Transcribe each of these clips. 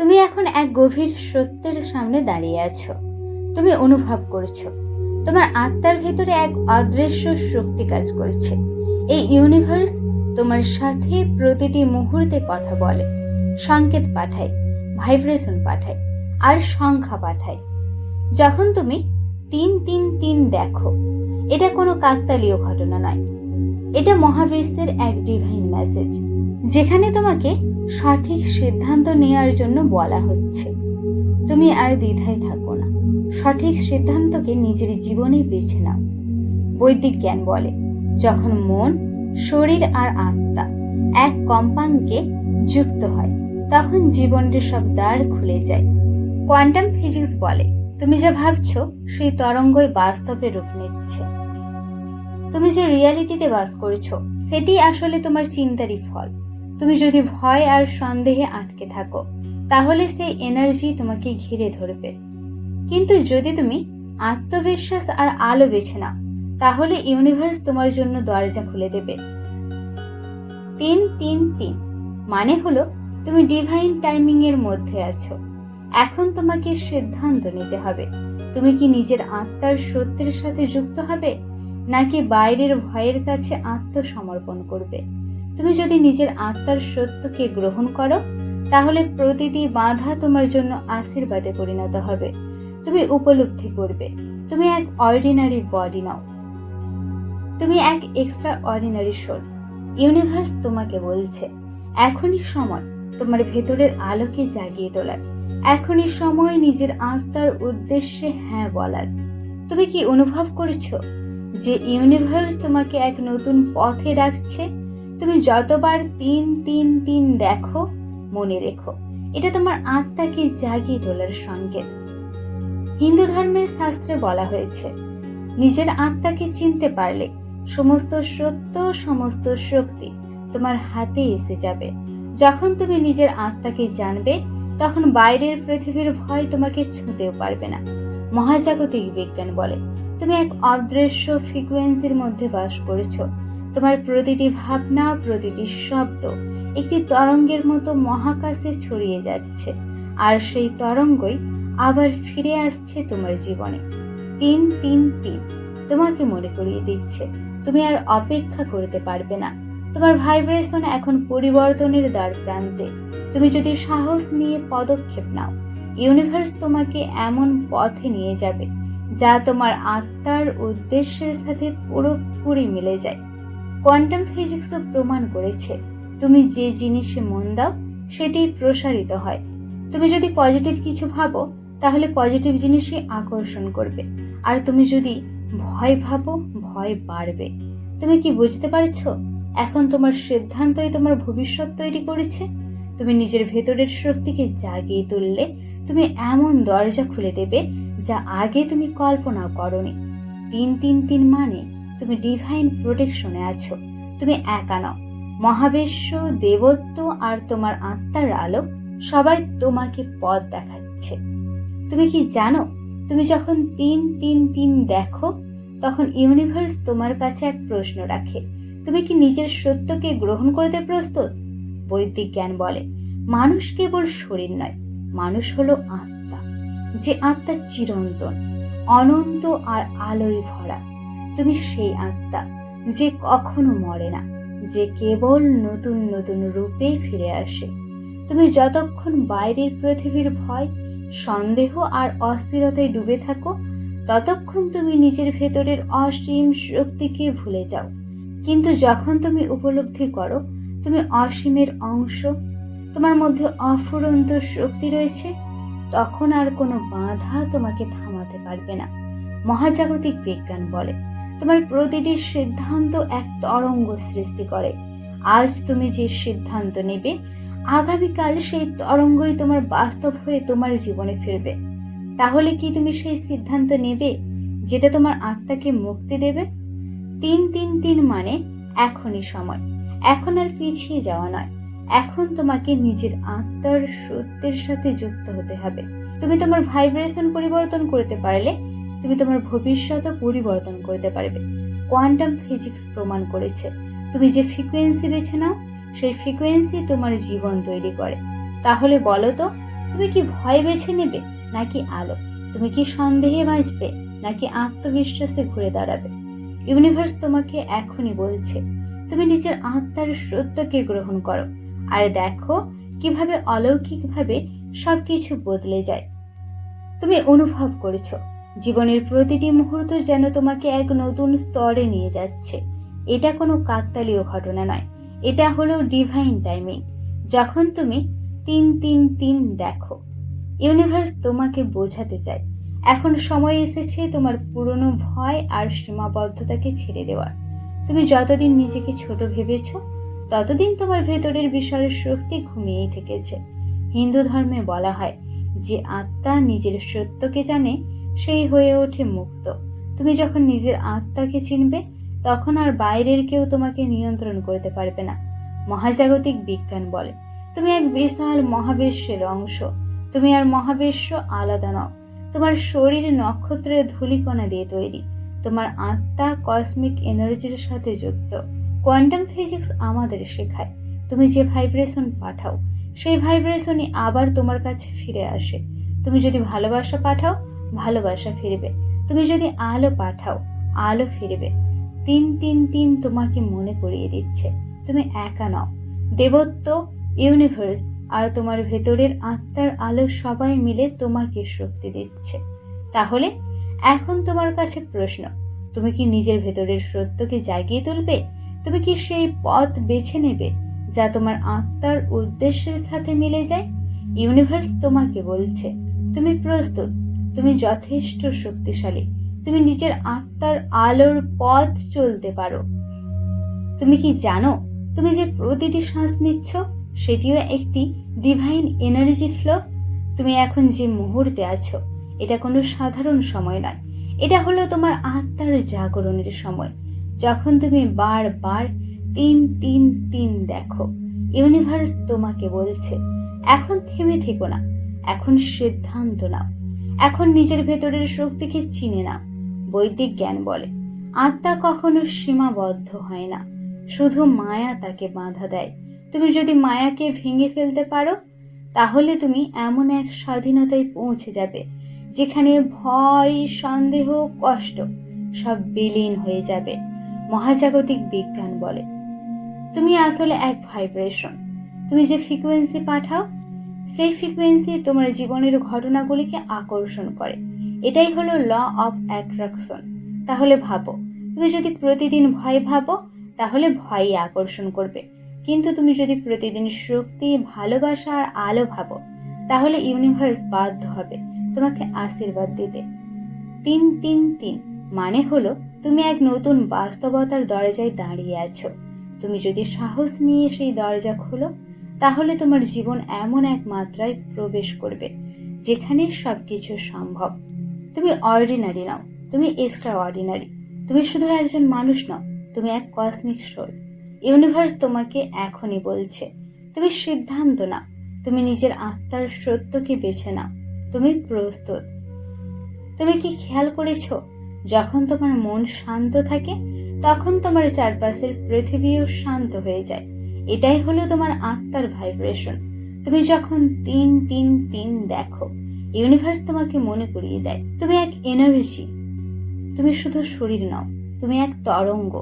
তুমি এখন এক গভীর সত্যের সামনে দাঁড়িয়ে আছো। তুমি অনুভব করছ। তোমার আত্মার ভেতরে এক অদৃশ্য শক্তি কাজ করছে। এই ইউনিভার্স তোমার সাথে প্রতিটি মুহূর্তে কথা বলে, সংকেত পাঠায় ভাইব্রেশন পাঠায়, আর সংখ্যা পাঠায়। যখন তুমি তিন তিন তিন দেখো। এটা কোনো কাকতালীয় ঘটনা নয়। এটা মহাবিশ্বের এক ডিভাইন মেসেজ যেখানে তোমাকে সঠিক সিদ্ধান্ত নেওয়ার জন্য বলা হচ্ছে। তুমি আর দ্বিধায় থাকো না। সঠিক সিদ্ধান্তকে নিজের জীবনে বেছে নাও। বৈদিক জ্ঞান বলে, যখন মন, শরীর আর আত্মা এক কম্পাঙ্কে যুক্ত হয়, তখন জীবনের সব দ্বার খুলে যায়। কোয়ান্টাম ফিজিক্স বলে তুমি যা ভাবছ, সেই তরঙ্গই বাস্তবে রূপ নিচ্ছে। তুমি যে রিয়ালিটিতে বাস করছ, সেটি আসলে তোমার চিন্তারই ফল। তুমি যদি ভয় আর সন্দেহে আটকে থাকো, তাহলে সেই এনার্জি তোমাকে ঘিরে ধরবে। কিন্তু যদি তুমি আত্মবিশ্বাস আর আলো বেছে নাও, তাহলে ইউনিভার্স তোমার জন্য দরজা খুলে দেবে। তিন তিন তিন মানে হলো তুমি ডিভাইন টাইমিং এর মধ্যে আছো। এখন তোমাকে সিদ্ধান্ত নিতে হবে। তুমি কি নিজের আত্মার সত্যের সাথে যুক্ত হবে, নাকি বাইরের ভয়ের কাছে আত্মসমর্পণ করবে? তুমি যদি নিজের আত্মার সত্যকে গ্রহণ করো, তাহলে প্রতিটি বাধা তোমার জন্য আশীর্বাদে পরিণত হবে। তুমি উপলব্ধি করবে, তুমি এক অর্ডিনারি বডি নাও। তুমি এক এক্সট্রা অর্ডিনারি সোল ইউনিভার্স তোমাকে বলছে, এখনই সময় তোমার ভেতরের আলোকে জাগিয়ে তোলার। এখনই সময় নিজের আত্মার উদ্দেশ্যে হ্যাঁ বলার। তুমি কি অনুভব করছ যে ইউনিভার্স তোমাকে এক নতুন পথে ডাকছে? তুমি যতবার তিন তিন তিন দেখো, মনে রেখো। এটা তোমার আত্মাকে জাগিয়ে তোলার সংকেত। হিন্দু ধর্মের শাস্ত্রে বলা হয়েছে, নিজের আত্মাকে চিনতে পারলে সমস্ত সত্য, সমস্ত শক্তি তোমার হাতে এসে যাবে। যখন তুমি নিজের আত্মাকে জানবে তখন বাইরের পৃথিবীর ভয় তোমাকে ছুঁতেও পারবে না। মহাজাগতিক বিজ্ঞান বলে, তুমি এক অদৃশ্য ফ্রিকোয়েন্সির মধ্যে বাস করেছ। তোমার প্রতিটি ভাবনা, প্রতিটি শব্দ একটি তরঙ্গের মতো মহাকাশে ছড়িয়ে যাচ্ছে, আর সেই তরঙ্গই আবার ফিরে আসছে তোমার জীবনে। তিন তিন তিন, তোমাকে মনে করিয়ে দিচ্ছে, তুমি আর অপেক্ষা করতে পারবে না। তোমার ভাইব্রেশন এখন পরিবর্তনের দ্বার প্রান্তে। তুমি যদি সাহস নিয়ে পদক্ষেপ নাও ইউনিভার্স তোমাকে এমন পথে নিয়ে যাবে, যা তোমার আত্মার উদ্দেশ্যের সাথে পুরোপুরি মিলে যায়। কোয়ান্টাম ফিজিক্সও প্রমাণ করেছে, তুমি যে জিনিসে মন দাও সেটি প্রসারিত হয়। তুমি যদি পজিটিভ কিছু ভাবো, তাহলে পজিটিভ জিনিসই আকর্ষণ করবে, আর তুমি যদি ভয় ভাবো, ভয় বাড়বে। তুমি কি বুঝতে পারছ? এখন তোমার সিদ্ধান্তই তোমার ভবিষ্যৎ তৈরি করেছে। তুমি নিজের ভেতরের শক্তিকে জাগিয়ে তুললে তুমি এমন দরজা খুলে দেবে যা আগে তুমি কল্পনাও করনি। তিন তিন তিন মানে তুমি ডিভাইন প্রোটেকশনে আছো। তুমি একা নও। মহাবিশ্ব, দেবত্ব আর তোমার আত্মার আলো সবাই তোমাকে পথ দেখাচ্ছে। তুমি কি জানো, তুমি যখন তিন তিন তিন দেখো, তখন ইউনিভার্স তোমার কাছে এক প্রশ্ন রাখে। তুমি কি নিজের সত্যকে গ্রহণ করতে প্রস্তুত? বৈদিক জ্ঞান বলে। মানুষ কেবল শরীর নয়, মানুষ হলো আত্মা, যে আত্মা চিরন্তন, অনন্ত আর আলোয় ভরা। তুমি সেই আত্মা যে কখনো মরে না, যে কেবল নতুন নতুন রূপে ফিরে আসে। তুমি যতক্ষণ বাইরের পৃথিবীর ভয়, সন্দেহ আর অস্থিরতায় ডুবে থাকো, ততক্ষণ তুমি নিজের ভেতরের অসীম শক্তিকে ভুলে যাও। কিন্তু যখন তুমি উপলব্ধি করো তুমি অসীমের অংশ, তোমার মধ্যে অফুরন্ত শক্তি রয়েছে, তখন আর কোনো বাধা তোমাকে থামাতে পারবে না। মহাজাগতিক বিজ্ঞান বলে, তোমার প্রতিটি সিদ্ধান্ত এক তরঙ্গ সৃষ্টি করে। আজ তুমি যে সিদ্ধান্ত নেবে, আগামীকাল সেই তরঙ্গই তোমার বাস্তব হয়ে তোমার জীবনে ফিরবে। তাহলে কি তুমি সেই সিদ্ধান্ত নেবে, যেটা তোমার আত্মাকে মুক্তি দেবে? তিন তিন তিন মানে এখনই সময়। এখন আর পিছিয়ে যাওয়া নয়। এখন তোমাকে নিজের আত্মার সত্যের সাথে যুক্ত হতে হবে। তুমি তোমার ভাইব্রেশন পরিবর্তন করতে পারলে, তুমি তোমার ভবিষ্যৎও পরিবর্তন করতে পারবে। কোয়ান্টাম ফিজিক্স প্রমাণ করেছে। তুমি যে ফ্রিকোয়েন্সি বেছে নাও, সেই ফ্রিকোয়েন্সি তোমার জীবন তৈরি করে। তাহলে বলো তো, তুমি কি ভয় বেছে নেবে, নাকি আলো? তুমি কি সন্দেহে বাঁচবে, নাকি আত্মবিশ্বাসে ঘুরে দাঁড়াবে? ইউনিভার্স তোমাকে এখনই বলছে। তুমি নিজের আত্মার সত্যকে গ্রহণ করো। আর দেখো কীভাবে অলৌকিকভাবে সবকিছু বদলে যায়। তুমি অনুভব করেছ, জীবনের প্রতিটি মুহূর্ত যেন তোমাকে এক নতুন স্তরে নিয়ে যাচ্ছে। এটা কোনো কাকতালীয় ঘটনা নয়, এটা হলো ডিভাইন টাইমিং যখন তুমি তিন তিন তিন দেখো, ইউনিভার্স তোমাকে বোঝাতে চায় এখন সময় এসেছে তোমার পুরনো ভয় আর সীমাবদ্ধতাকে ছেড়ে দেওয়ার। তুমি যতদিন নিজেকে ছোট ভেবেছ, ততদিন তোমার ভেতরের বিশাল শক্তি ঘুমিয়েই থেকেছে। হিন্দু ধর্মে বলা হয়, যে আত্মা নিজের সত্যকে জানে, সেই হয়ে ওঠে মুক্ত। তুমি যখন নিজের আত্মাকে চিনবে, তখন আর বাইরের কেউ তোমাকে নিয়ন্ত্রণ করতে পারবে না। মহাজাগতিক বিজ্ঞান বলে, তুমি এক বিশাল মহাবিশ্বের অংশ। তুমি আর মহাবিশ্ব আলাদা নও। তোমার শরীর নক্ষত্রের ধূলিকণা দিয়ে তৈরি। তোমার আত্মা কসমিক এনার্জির সাথে যুক্ত। কোয়ান্টাম ফিজিক্স আমাদের শেখায়। তুমি যে ভাইব্রেশন পাঠাও, সেই ভাইব্রেশনই আবার তোমার কাছে ফিরে আসে। তুমি যদি ভালোবাসা পাঠাও, ভালোবাসা ফিরবে। তুমি যদি আলো পাঠাও, আলো ফিরবে। তিন তিন তিন তোমাকে মনে করিয়ে দিচ্ছে। তুমি একা নও। দেবত্ব ইউনিভার্স আর তোমার ভেতরের আত্মার আলো সবাই মিলে তোমাকে শক্তি দিচ্ছে। তাহলে এখন তোমার কাছে প্রশ্ন, তুমি কি নিজের ভেতরের সত্যকে জাগিয়ে তুলবে? তুমি কি সেই পথ বেছে নেবে যা তোমার আত্মার উদ্দেশ্যের সাথে মিলে যায়? ইউনিভার্স তোমাকে বলছে, তুমি প্রস্তুত, তুমি যথেষ্ট শক্তিশালী, তুমি নিজের আত্মার আলোর পথ চলতে পারো। তুমি কি জানো তুমি যে প্রতিটি শ্বাস নিচ্ছ? সেটিও একটি ডিভাইন এনার্জি ফ্লো তুমি এখন যে মুহূর্তে আছো, এটা কোনো সাধারণ সময় নয়। এটা হলো তোমার আত্মার জাগরণের সময়। যখন তুমি বারবার তিন তিন তিন দেখো ইউনিভার্স তোমাকে বলছে, এখন থেমে থেকো না, এখন সিদ্ধান্ত নাও। এখন নিজের ভেতরের শক্তিকে চিনে নাও। বৈদিক জ্ঞান বলে, আত্মা কখনো সীমাবদ্ধ হয় না, শুধু মায়া তাকে বাধা দেয়। তুমি যদি মায়াকে ভেঙে ফেলতে পারো, তাহলে তুমি এমন এক স্বাধীনতায় পৌঁছে যাবে, যেখানে ভয়, সন্দেহ, কষ্ট সব বিলীন হয়ে যাবে, মহাজাগতিক বিজ্ঞান বলে। তুমি আসলে এক ভাইব্রেশন। তুমি যে ফ্রিকোয়েন্সি পাঠাও, সেই ফ্রিকোয়েন্সি তোমার জীবনের ঘটনাগুলিকে আকর্ষণ করে। এটাই হলো ল অফ অ্যাট্রাকশন। তাহলে ভাবো, তুমি যদি প্রতিদিন ভয় ভাবো, তাহলে ভয়ই আকর্ষণ করবে। কিন্তু তুমি যদি প্রতিদিন শক্তি, ভালোবাসা আর আলো ভাবো, তাহলে ইউনিভার্স বাধ্য হবে তোমাকে আশীর্বাদ দিতে। তিন তিন তিন মানে হলো তুমি এক নতুন বাস্তবতার দরজায় দাঁড়িয়ে আছো। তুমি যদি সাহস নিয়ে সেই দরজা খোলো, তাহলে তোমার জীবন এমন এক মাত্রায় প্রবেশ করবে, যেখানে সব কিছু সম্ভব। তুমি অর্ডিনারি নাও, তুমি এক্সট্রা অর্ডিনারি তুমি শুধু একজন মানুষ নও, তুমি এক কসমিক সোল ইউনিভার্স তোমাকে এখনই বলছে। তুমি সিদ্ধান্ত নাও। তুমি নিজের আত্মার সত্যকে বেছে নাও। তুমি প্রস্তুত। তুমি কি খেয়াল করেছ? যখন তোমার মন শান্ত থাকে, তখন তোমার চারপাশের পৃথিবীও শান্ত হয়ে যায়। এটাই হলো তোমার আত্মার ভাইব্রেশন তুমি যখন তিন তিন তিন দেখো, ইউনিভার্স তোমাকে মনে করিয়ে দেয়। তুমি এক এনার্জি তুমি শুধু শরীর নাও। তুমি এক তরঙ্গ।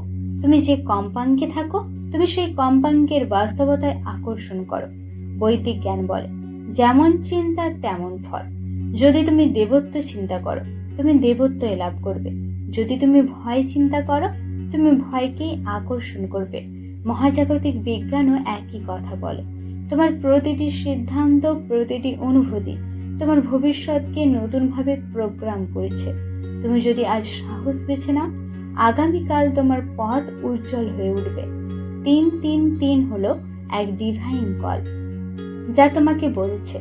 তুমি যে কম্পাঙ্কে থাকো, তুমি সেই কম্পাঙ্কের বাস্তবতায় আকর্ষণ করো, বৈদিক জ্ঞান বলে। যেমন চিন্তা, তেমন ফল। যদি তুমি দেবত্ব চিন্তা করো, তুমি দেবত্বই লাভ করবে। যদি তুমি ভয় চিন্তা করো, তুমি ভয়কেই আকর্ষণ করবে। মহাজাগতিক বিজ্ঞানও একই কথা বলে। তোমার প্রতিটি সিদ্ধান্ত, প্রতিটি অনুভূতি তোমার ভবিষ্যৎকে নতুনভাবে প্রোগ্রাম করেছে। তুমি যদি আজ সাহস বেছে নাও আগামীকাল তোমার পথ উজ্জ্বল হয়ে উঠবে। তিন তিন তিন হলো এক ডিভাইন কল যা তোমাকে বলছে,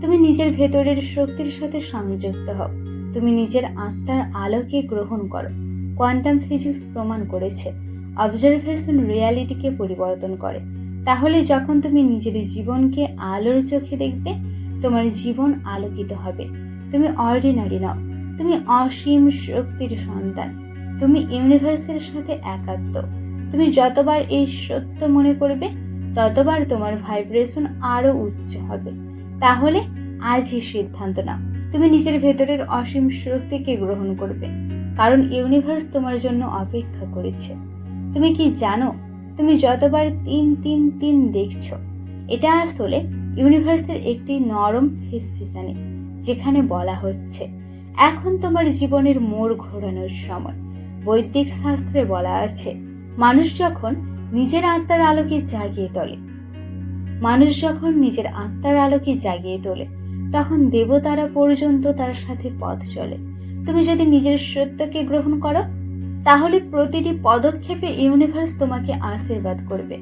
তুমি নিজের ভেতরের শক্তির সাথে সংযুক্ত হও। তুমি নিজের আত্মার আলোকে গ্রহণ করো। কোয়ান্টাম ফিজিক্স প্রমাণ করেছে অবজারভেশন রিয়ালিটিকে পরিবর্তন করে। তাহলে যখন তুমি নিজের জীবনকে আলোর চোখে দেখবে, তোমার জীবন আলোকিত হবে। তুমি অর্ডিনারি নও, তুমি অসীম শক্তির সন্তান। তুমি ইউনিভার্সের সাথে একাত্ম। তুমি যতবার এই সত্য মনে করবে, ততবার তোমার ভাইব্রেশন আরও উচ্চ হবে। তাহলে আজই সিদ্ধান্ত নাও। তুমি নিজের ভেতরের অসীম শক্তিকে গ্রহণ করবে, কারণ ইউনিভার্স তোমার জন্য অপেক্ষা করেছে। তুমি কি জানো, তুমি যতবার তিন তিন তিন দেখছ, এটা আসলে ইউনিভার্সের একটি নরম ফিসফিসানি, যেখানে বলা হচ্ছে, এখন তোমার জীবনের মোড় ঘোরানোর সময়। বৈদিক শাস্ত্রে বলা আছে, মানুষ যখন নিজের আত্মার আলোকে জাগিয়ে তোলে, মানুষ যখন নিজের আত্মার আলোকে জাগিয়ে তোলে, তখন দেবতারা পর্যন্ত তার সাথে পথ চলে। তুমি যদি নিজের সত্যকে গ্রহণ করো, তাহলে প্রতিটি পদক্ষেপে ইউনিভার্স তোমাকে আশীর্বাদ করবে,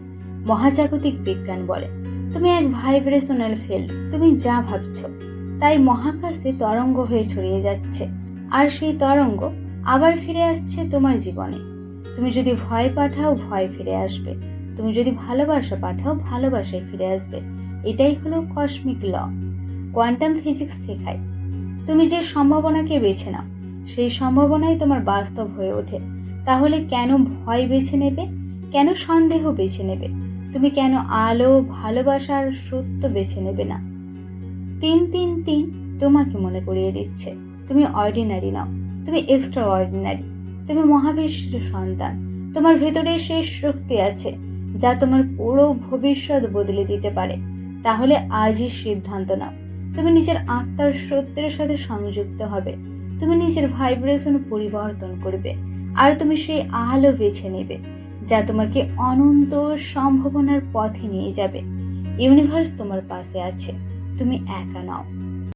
মহাজাগতিক বিজ্ঞান বলে। তুমি এক ভাইব্রেশনাল ফিল্ড তুমি যা ভাবছ, তাই মহাকাশে তরঙ্গ হয়ে ছড়িয়ে যাচ্ছে, আর সেই তরঙ্গ আবার ফিরে আসছে তোমার জীবনে। তুমি যদি ভয় পাঠাও, ভয় ফিরে আসবে। তুমি যদি ভালোবাসা পাঠাও, ভালোবাসায় ফিরে আসবে। এটাই হলো কসমিক ল কোয়ান্টাম ফিজিক্স শেখায়। তুমি যে সম্ভাবনাকে বেছে নাও, সেই সম্ভাবনাই তোমার বাস্তব হয়ে ওঠে। তাহলে কেন ভয় বেছে নেবে? কেন সন্দেহ বেছে নেবে? তুমি কেন আলো ভালোবাসার সত্য বেছে নেবে না? তিন তিন তিন তোমাকে মনে করিয়ে দিচ্ছে। তুমি অর্ডিনারি নাও। তুমি এক্সট্রা অর্ডিনারি তুমি মহাবিশ্বের সন্তান। তোমার ভেতরে শেষ শক্তি আছে, যা তোমার পুরো ভবিষ্যৎ বদলে দিতে পারে। তাহলে আজই সিদ্ধান্ত নাও। তুমি নিজের আত্মার সত্যের সাথে সংযুক্ত হবে। তুমি নিজের ভাইব্রেশন পরিবর্তন করবে, আর তুমি সেই আলো বেছে নেবে, যা তোমাকে অনন্ত সম্ভাবনার পথে নিয়ে যাবে। ইউনিভার্স তোমার পাশে আছে, তুমি একা নাও।